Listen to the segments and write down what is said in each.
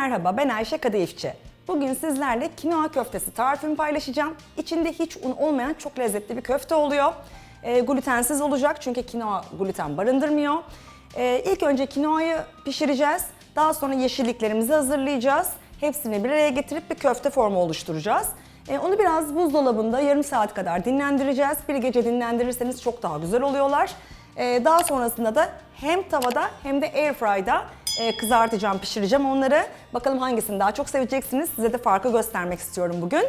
merhaba, ben Ayşe Kadayıfçı. Bugün sizlerle kinoa köftesi tarifimi paylaşacağım. İçinde hiç un olmayan çok lezzetli bir köfte oluyor. Ee, glutensiz olacak çünkü kinoa gluten barındırmıyor. Ee, ilk önce kinoayı pişireceğiz. Daha sonra yeşilliklerimizi hazırlayacağız. Hepsini bir araya getirip bir köfte formu oluşturacağız. Ee, onu biraz buzdolabında yarım saat kadar dinlendireceğiz. Bir gece dinlendirirseniz çok daha güzel oluyorlar. Ee, daha sonrasında da hem tavada hem de airfry'da e, kızartacağım, pişireceğim onları. Bakalım hangisini daha çok seveceksiniz. Size de farkı göstermek istiyorum bugün.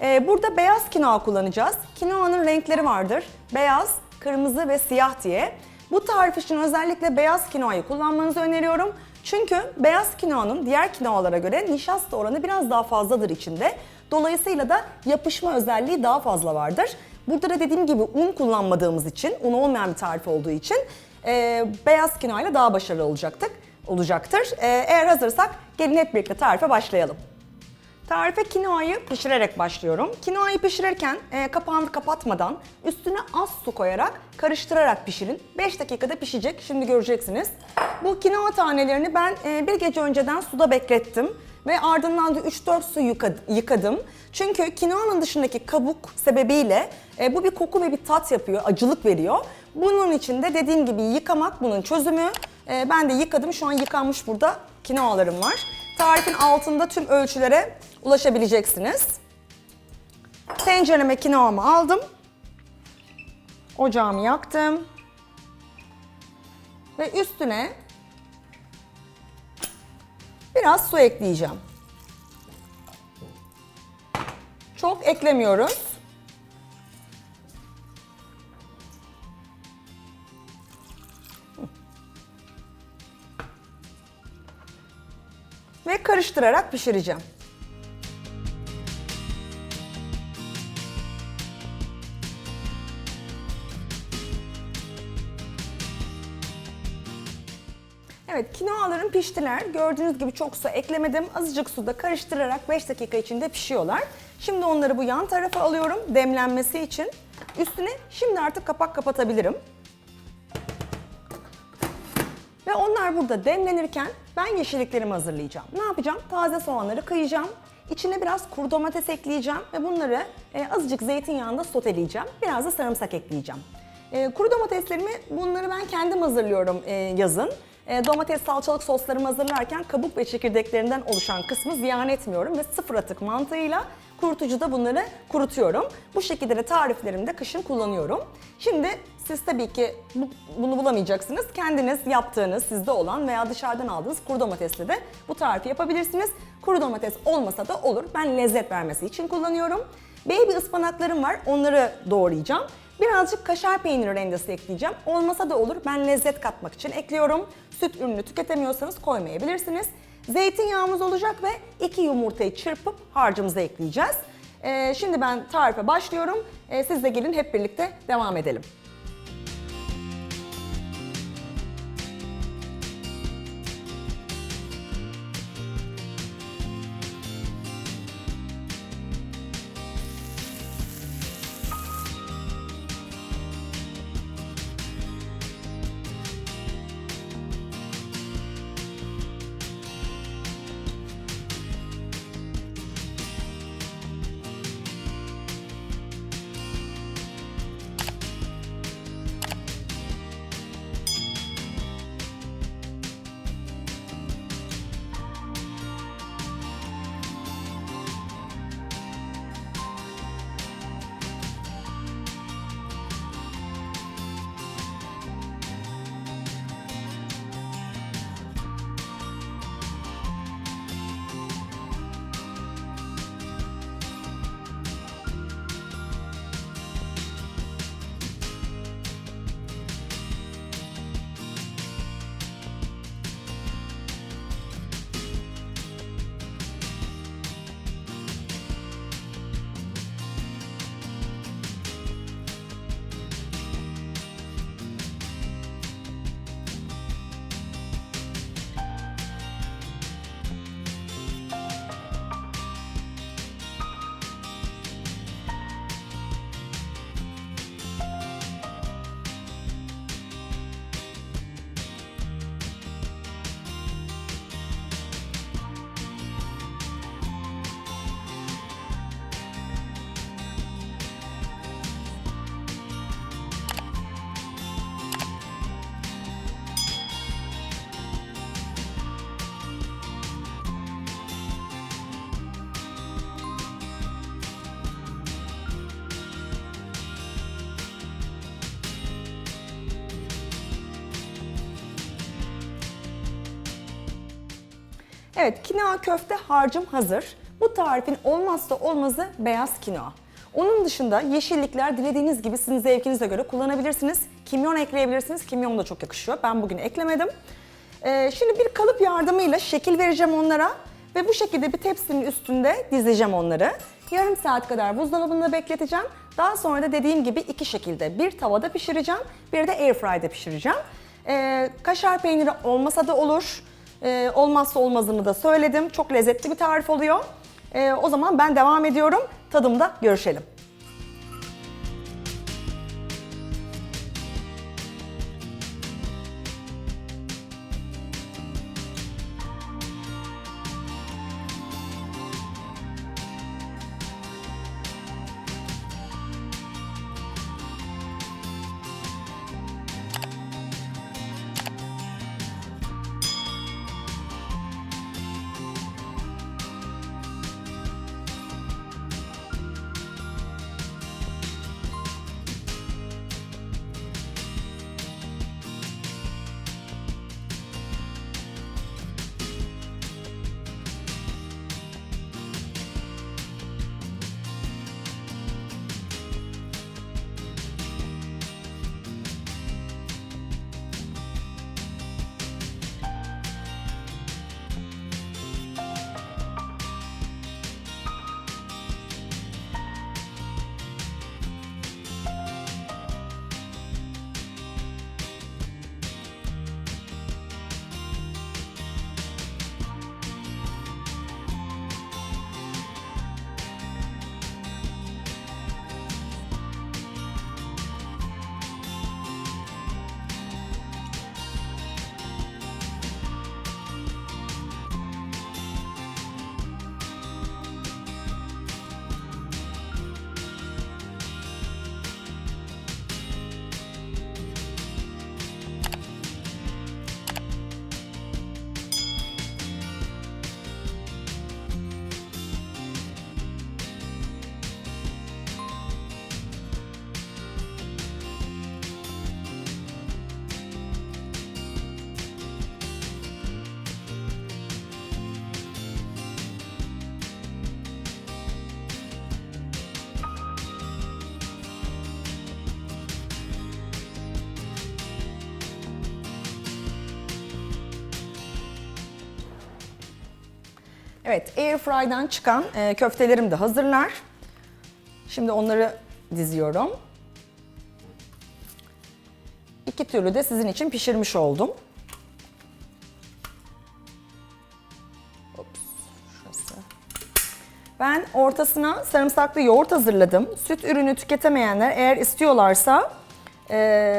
Ee, burada beyaz kinoa kullanacağız. Kinoanın renkleri vardır. Beyaz, kırmızı ve siyah diye. Bu tarif için özellikle beyaz kinoayı kullanmanızı öneriyorum. Çünkü beyaz kinoanın diğer kinoalara göre nişasta oranı biraz daha fazladır içinde. Dolayısıyla da yapışma özelliği daha fazla vardır. Burada da dediğim gibi un kullanmadığımız için, un olmayan bir tarif olduğu için e, beyaz kinoa ile daha başarılı olacaktık, olacaktır. E, eğer hazırsak gelin hep birlikte tarife başlayalım. Tarife kinoayı pişirerek başlıyorum. Kinoayı pişirirken e, kapağını kapatmadan üstüne az su koyarak karıştırarak pişirin. 5 dakikada pişecek. Şimdi göreceksiniz. Bu kinoa tanelerini ben e, bir gece önceden suda beklettim ve ardından da 3-4 su yıka- yıkadım. Çünkü kinoanın dışındaki kabuk sebebiyle e, bu bir koku ve bir tat yapıyor, acılık veriyor. Bunun için de dediğim gibi yıkamak bunun çözümü. E, ben de yıkadım. Şu an yıkanmış burada kinoalarım var. Tarifin altında tüm ölçülere ulaşabileceksiniz. Tencereme kinoamı aldım. Ocağımı yaktım. Ve üstüne biraz su ekleyeceğim. Çok eklemiyoruz. Ve karıştırarak pişireceğim. Evet, kinoalarım piştiler. Gördüğünüz gibi çok su eklemedim. Azıcık suda karıştırarak 5 dakika içinde pişiyorlar. Şimdi onları bu yan tarafa alıyorum demlenmesi için. Üstüne şimdi artık kapak kapatabilirim. Onlar burada demlenirken ben yeşilliklerimi hazırlayacağım. Ne yapacağım? Taze soğanları kıyacağım. İçine biraz kuru domates ekleyeceğim ve bunları e, azıcık zeytinyağında soteleyeceğim. Biraz da sarımsak ekleyeceğim. E, kuru domateslerimi bunları ben kendim hazırlıyorum e, yazın. E, domates salçalık soslarımı hazırlarken kabuk ve çekirdeklerinden oluşan kısmı ziyan etmiyorum ve sıfır atık mantığıyla kurutucuda bunları kurutuyorum. Bu şekilde de tariflerimde kışın kullanıyorum. Şimdi siz tabii ki bu- bunu bulamayacaksınız. Kendiniz yaptığınız, sizde olan veya dışarıdan aldığınız kuru domatesle de bu tarifi yapabilirsiniz. Kuru domates olmasa da olur. Ben lezzet vermesi için kullanıyorum. Baby ıspanaklarım var. Onları doğrayacağım. Birazcık kaşar peyniri rendesi ekleyeceğim. Olmasa da olur. Ben lezzet katmak için ekliyorum. Süt ürünü tüketemiyorsanız koymayabilirsiniz. Zeytinyağımız olacak ve iki yumurtayı çırpıp harcımıza ekleyeceğiz. Ee, şimdi ben tarife başlıyorum. Ee, siz de gelin hep birlikte devam edelim. Evet, kinoa köfte harcım hazır. Bu tarifin olmazsa olmazı beyaz kinoa. Onun dışında yeşillikler dilediğiniz gibi sizin zevkinize göre kullanabilirsiniz. Kimyon ekleyebilirsiniz. Kimyon da çok yakışıyor. Ben bugün eklemedim. Ee, şimdi bir kalıp yardımıyla şekil vereceğim onlara ve bu şekilde bir tepsinin üstünde dizeceğim onları. Yarım saat kadar buzdolabında bekleteceğim. Daha sonra da dediğim gibi iki şekilde bir tavada pişireceğim, bir de airfryde pişireceğim. Ee, kaşar peyniri olmasa da olur. Ee, olmazsa olmazını da söyledim. Çok lezzetli bir tarif oluyor. Ee, o zaman ben devam ediyorum. Tadımda görüşelim. Evet, airfry'den çıkan e, köftelerim de hazırlar. Şimdi onları diziyorum. İki türlü de sizin için pişirmiş oldum. Ben ortasına sarımsaklı yoğurt hazırladım. Süt ürünü tüketemeyenler eğer istiyorlarsa e,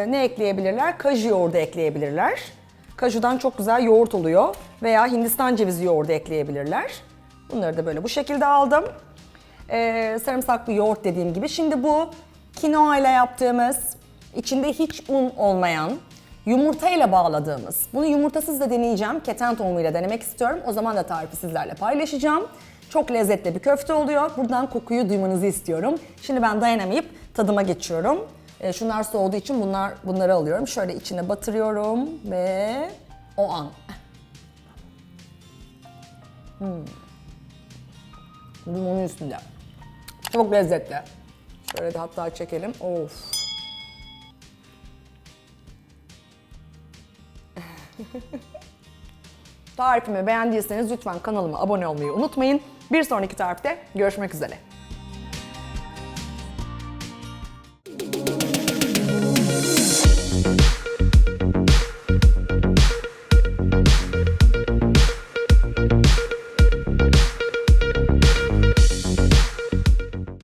ne ekleyebilirler? Kaju yoğurdu ekleyebilirler. Kajudan çok güzel yoğurt oluyor. Veya Hindistan cevizi yoğurdu ekleyebilirler. Bunları da böyle bu şekilde aldım. E, sarımsaklı yoğurt dediğim gibi. Şimdi bu kinoa ile yaptığımız, içinde hiç un olmayan, yumurtayla bağladığımız. Bunu yumurtasız da deneyeceğim. Keten tohumuyla denemek istiyorum. O zaman da tarifi sizlerle paylaşacağım. Çok lezzetli bir köfte oluyor. Buradan kokuyu duymanızı istiyorum. Şimdi ben dayanamayıp tadıma geçiyorum. E, şunlar soğuduğu için bunlar bunları alıyorum. Şöyle içine batırıyorum ve o an. Hmm. Limonun üstünde. Çok lezzetli. Şöyle de hatta çekelim. Of. Tarifimi beğendiyseniz lütfen kanalıma abone olmayı unutmayın. Bir sonraki tarifte görüşmek üzere.